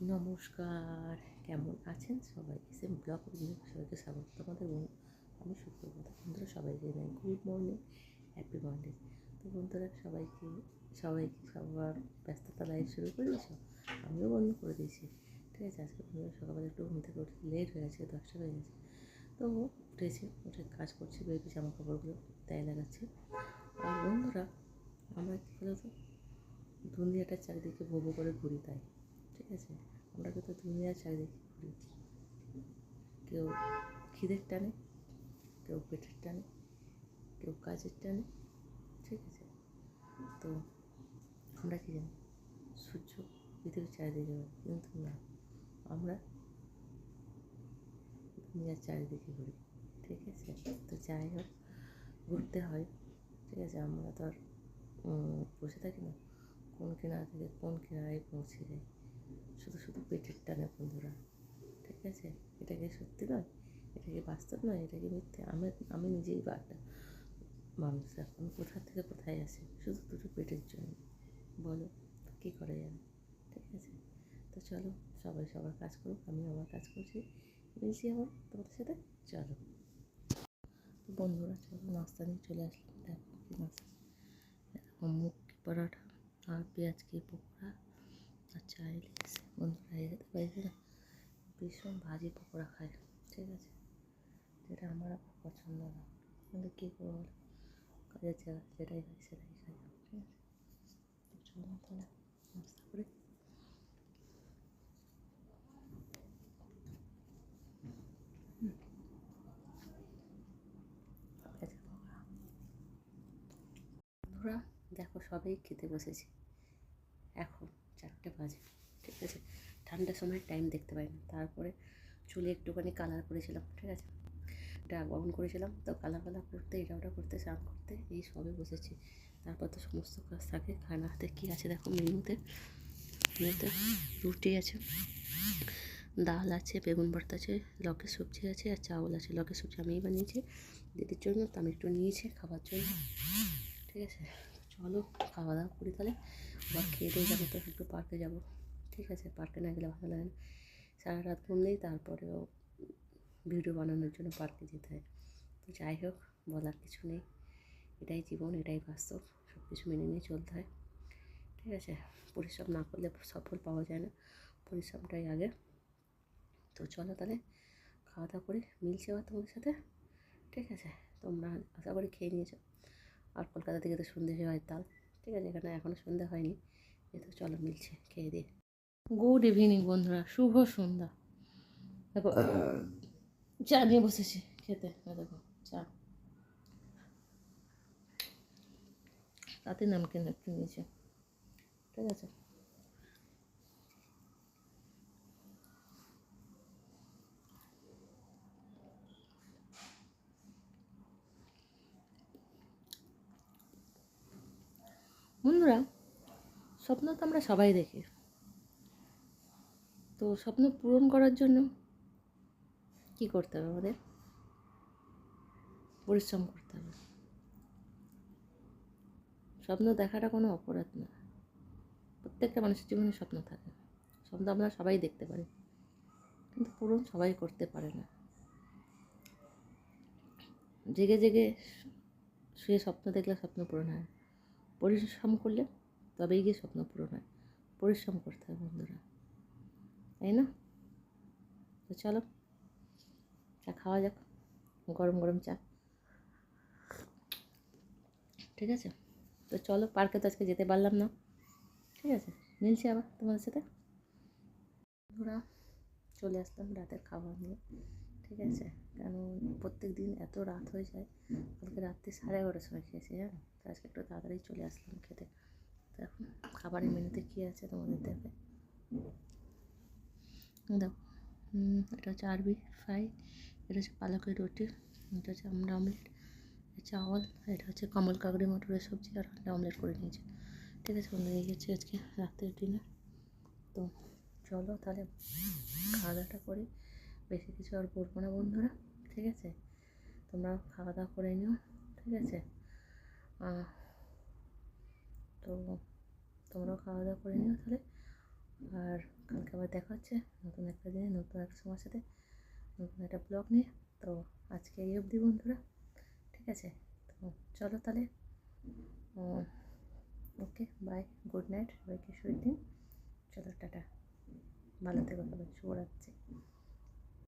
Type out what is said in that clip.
নমস্কার, কেমন আছেন সবাই? এসে ব্লগ সবাইকে স্বাগত তোমাদের বোন আমি সুপ্রভাত, বন্ধুরা সবাইকে জানাই গুড মর্নিং হ্যাপি মর্নিং তো বন্ধুরা, সবাইকে সবাইকে সবার ব্যস্ততা লাইফ শুরু করে দিয়েছ? আমিও বন্ধ করে দিয়েছি। ঠিক আছে, আজকে বন্ধুরা সকালবেলা একটু ঘুম থেকে উঠে লেট হয়ে গেছে, দশটা হয়ে গেছে। তো উঠেছি, উঠে কাজ করছি, বেবি জামা কাপড়গুলো তাই লাগাচ্ছি। আর বন্ধুরা, আমরা কী বলো তো দুনিয়াটার চারিদিকে ভোগো করে ঘুরি তাই। ঠিক আছে? আমরা কিন্তু দুনিয়ার চারিদিকে ঘুরি কেউ খিদের টানে কেউ পেটের টানে কেউ কাজের টানে ঠিক আছে? তো আমরা কি জানি? সূর্য পৃথিবীর চারিদিকে ঘোরে, কিন্তু না। আমরা দুনিয়ার চারিদিকে ঘুরি ঠিক আছে? তো যাই হোক ঘুরতে হয় ঠিক আছে? আমরা তো আর বসে থাকি না। কোন কিনারা থেকে কোন কিনারায় পৌঁছে যাই। শুধু শুধু পেটের টানে বন্ধুরা, ঠিক আছে? এটা কি সত্যি নয় এটা কি বাস্তব নয় এটা কি মিথ্যে। আমি আমি নিজেই বা একটা মানুষ এখন কোথা থেকে কোথায় আসে? শুধু দুটো পেটের জন্য। বলো, কী করা যাবে ঠিক আছে? তো চলো, সবাই সবার কাজ করুক, আমি আমার কাজ করছি। মিলছি আমার তোমাদের সাথে? চলো। বন্ধুরা, চলো, নাস্তা নিয়ে চলে আসলাম। দেখো কি নাস্তা। দেখো মুখ পরোটা আর পেঁয়াজ কি আর চাই। লেগেছে বন্ধুরা পারছি না ভীষণ ভাজি পকোড়া খায়, ঠিক আছে? যেটা আমার পছন্দ না। কিন্তু কী করব কাজের জায়গা, যেটাই হয় সেটাই খাই, ঠিক আছে? দেখো সবাই খেতে বসেছি। এখন চারটে বাজে। ঠান্ডার সময় টাইম দেখতে পাই না। তারপরে চুলে একটুখানি কালার করেছিলাম, ঠিক আছে? এটা অন করেছিলাম, তো কালার কালার করতে, এটা ওটা করতে, স্নান করতে, এই সবে বসেছি। তারপর তো সমস্ত কাজ থাকে, খানা হাতে কী আছে দেখো মেনুতে? মেনুতে রুটি আছে, ডাল আছে, বেগুন ভর্তা আছে, লকের সবজি আছে আর চাউল আছে। লকের সবজি আমিই বানিয়েছি, দিদির জন্য, তো আমি একটু নিয়েছি খাবার জন্য, ঠিক আছে? চলো, খাওয়া দাওয়া করি তাহলে, আবার খেয়ে দিয়ে যাব, তো একটু পার্কে যাব। ঠিক আছে, পার্কে না গেলে ভালো লাগে না। সারা রাত ঘুম নেই তারপরেও ভিডিও বানানোর জন্য পার্কে যেতে হয়। তো যাই হোক, বলার কিছু নেই। এটাই জীবন, এটাই বাস্তব সব কিছু মেনে নিয়ে চলতে হয়। ঠিক আছে, পরিশ্রম না করলে সফল পাওয়া যায় না, পরিশ্রমটাই আগে। তো চলো তাহলে, খাওয়া দাওয়া করে মিলছে আবার তোমাদের সাথে? ঠিক আছে, তোমরা আশা করি খেয়ে নিয়েছো। আর কলকাতা থেকে তো সন্ধে হয় তাল। ঠিক আছে, এখানে এখনও সন্ধে হয়নি। যেহেতু চলো মিলছে, খেয়ে দিয়ে। গুড ইভিনিং বন্ধুরা। শুভ সন্ধ্যা। দেখো চা নিয়ে বসেছি খেতে। দেখো চা। তাতে নামকিন একটু নিয়েছে। ঠিক আছে? বন্ধুরা স্বপ্ন তো আমরা সবাই দেখি। তো স্বপ্ন পূরণ করার জন্য কী করতে হবে আমাদের? পরিশ্রম করতে হবে। স্বপ্ন দেখাটা কোনো অপরাধ না। প্রত্যেকটা মানুষের জীবনে স্বপ্ন থাকে। স্বপ্ন আমরা সবাই দেখতে পারি। কিন্তু পূরণ সবাই করতে পারে না। জেগে জেগে শুয়ে স্বপ্ন দেখলে স্বপ্ন পূরণ হয়। পরিশ্রম করলে তবেই গিয়ে স্বপ্ন পূরণ হয়। পরিশ্রম করতে হয় বন্ধুরা। তাই না? তো চলো, চা খাওয়া যাক, গরম গরম চা। ঠিক আছে? তো চলো, পার্কে তো আজকে যেতে পারলাম না। ঠিক আছে? মিলছি আবার তোমাদের সাথে। ঘোরা চলে আসলাম রাতের খাবার নিয়ে। ঠিক আছে? কেন প্রত্যেক দিন এত রাত হয়ে যায়। কালকে রাত্রি সাড়ে এগারোটার সময় খেয়েছি জানো তো আজকে একটু তাড়াতাড়ি চলে আসলাম খেতে। তো এখন খাবারের মেনুতে কী আছে তোমাদের দেখে হুম, এটা হচ্ছে আরবি ফ্রাই এটা হচ্ছে পালকের রুটি এটা হচ্ছে আমরা অমলেট চাওয়াল এটা হচ্ছে কমল কাকড়ি মটরের সবজি আর আন্ডা অমলেট করে নিয়েছি। ঠিক আছে বন্ধু এই হচ্ছে আজকে রাতের ডিনার। তো চলো তাহলে খাওয়া দাওয়াটা করি বেশি কিছু আর বলব না বন্ধুরা ঠিক আছে? তোমরা খাওয়া দাওয়া করে নিও ঠিক আছে? তো তোমরাও খাওয়া দাওয়া করে নিও তাহলে। কালকে আবার দেখা হচ্ছে, নতুন একটা দিনে, নতুন একটা সময়ের সাথে, নতুন একটা ব্লগ নিয়ে। তো আজকে এই অবধি বন্ধুরা, ঠিক আছে? তো চলো তাহলে ওকে বাই গুড নাইট সবাইকে শুভ দিন। চলো, টাটা। ভালো থেকো সবাই, শুভরাত্রি।